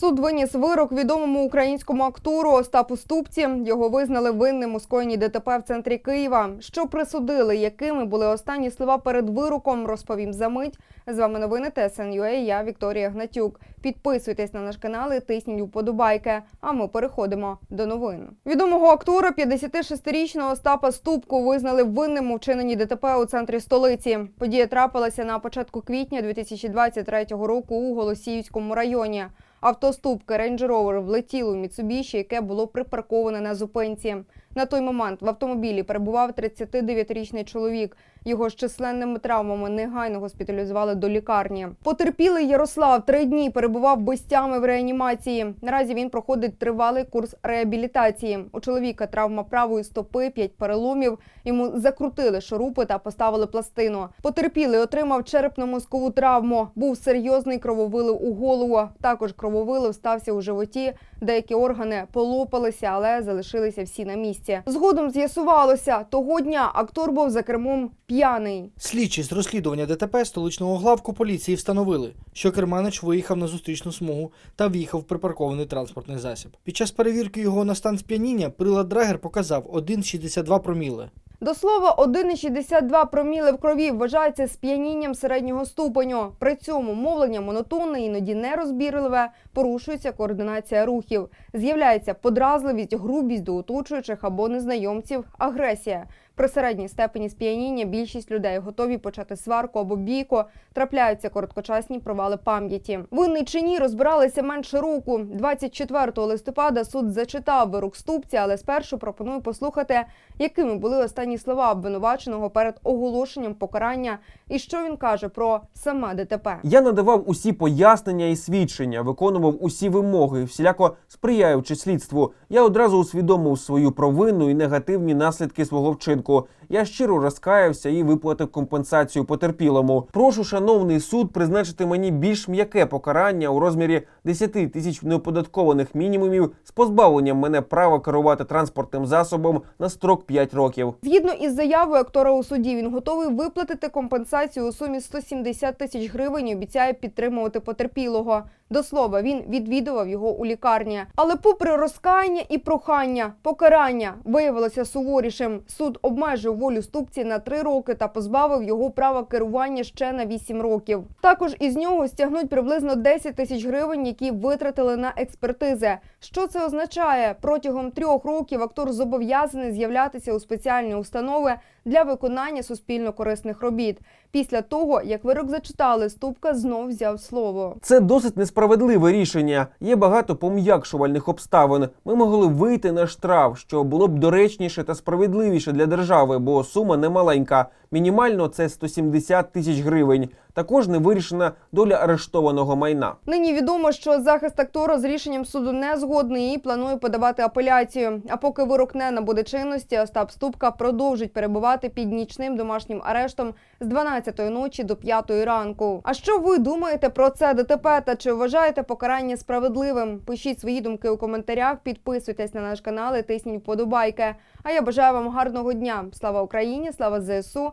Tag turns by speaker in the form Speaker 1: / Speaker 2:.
Speaker 1: Суд виніс вирок відомому українському актору Остапу Ступці. Його визнали винним у скоєнні ДТП в центрі Києва. Що присудили, якими були останні слова перед вироком, розповім за мить. З вами новини ТСНЮА, Я Вікторія Гнатюк. Підписуйтесь на наш канал і тисніть вподобайки. А ми переходимо до новин. Відомого актора 56-річного Остапа Ступку визнали винним у вчиненні ДТП у центрі столиці. Подія трапилася на початку квітня 2023 року у Голосіївському районі. Авто Ступки Range Rover влетіло в Міцубіші, яке було припарковане на зупинці. На той момент в автомобілі перебував 39-річний чоловік. Його з численними травмами негайно госпіталізували до лікарні. Потерпілий Ярослав три дні перебував без тями в реанімації. Наразі він проходить тривалий курс реабілітації. У чоловіка травма правої стопи, п'ять переломів. Йому закрутили шурупи та поставили пластину. Потерпілий отримав черепно-мозкову травму. Був серйозний крововилив у голову. Також крововилив стався у животі. Деякі органи полопалися, але залишилися всі на місці. Згодом з'ясувалося, того дня актор був за кермом п'яний.
Speaker 2: Слідчі з розслідування ДТП столичного главку поліції встановили, що керманич виїхав на зустрічну смугу та в'їхав в припаркований транспортний засіб. Під час перевірки його на стан сп'яніння прилад Драгер показав 1,62 проміли.
Speaker 1: До слова, 1,62 проміли в крові вважається сп'янінням середнього ступеню. При цьому мовлення монотонне, іноді нерозбірливе, порушується координація рухів. З'являється подразливість, грубість до оточуючих або незнайомців, агресія. При середній степені сп'яніння більшість людей готові почати сварку або бійку. Трапляються короткочасні провали пам'яті. Винний чи ні розбиралися менше року. 24 листопада суд зачитав вирок ступці, але спершу пропоную послухати, якими були останні слова обвинуваченого перед оголошенням покарання і що він каже про саме ДТП.
Speaker 3: Я надавав усі пояснення і свідчення, виконував усі вимоги, всіляко сприяючи слідству. Я одразу усвідомив свою провину і негативні наслідки свого вчинку. Я щиро розкаявся і виплатив компенсацію потерпілому. Прошу, шановний суд, призначити мені більш м'яке покарання у розмірі 10 тисяч неоподаткованих мінімумів з позбавленням мене права керувати транспортним засобом на строк 5 років.
Speaker 1: Згідно із заявою актора у суді, він готовий виплатити компенсацію у сумі 170 тисяч гривень і обіцяє підтримувати потерпілого. До слова, він відвідував його у лікарні. Але попри розкаяння і прохання, покарання виявилося суворішим. Суд обмежив волю ступці на три роки та позбавив його права керування ще на 8 років. Також із нього стягнуть приблизно 10 тисяч гривень, які витратили на експертизи. Що це означає? Протягом трьох років актор зобов'язаний з'являтися у спеціальні установи для виконання суспільно корисних робіт. Після того, як вирок зачитали, ступка знов взяв слово.
Speaker 3: Це досить несправедливе рішення. Є багато пом'якшувальних обставин. Ми могли вийти на штраф, що було б доречніше та справедливіше для держави, бо сума немаленька. Мінімально це 170 тисяч гривень. Також не вирішена доля арештованого майна.
Speaker 1: Нині відомо, що захист актора з рішенням суду не згодний і планує подавати апеляцію. А поки вирок не набуде чинності, Остап Ступка продовжить перебувати під нічним домашнім арештом з 12-ї ночі до 5-ї ранку. А що ви думаєте про це ДТП та чи вважаєте покарання справедливим? Пишіть свої думки у коментарях, підписуйтесь на наш канал і тисніть вподобайки. А я бажаю вам гарного дня. Слава Україні, слава ЗСУ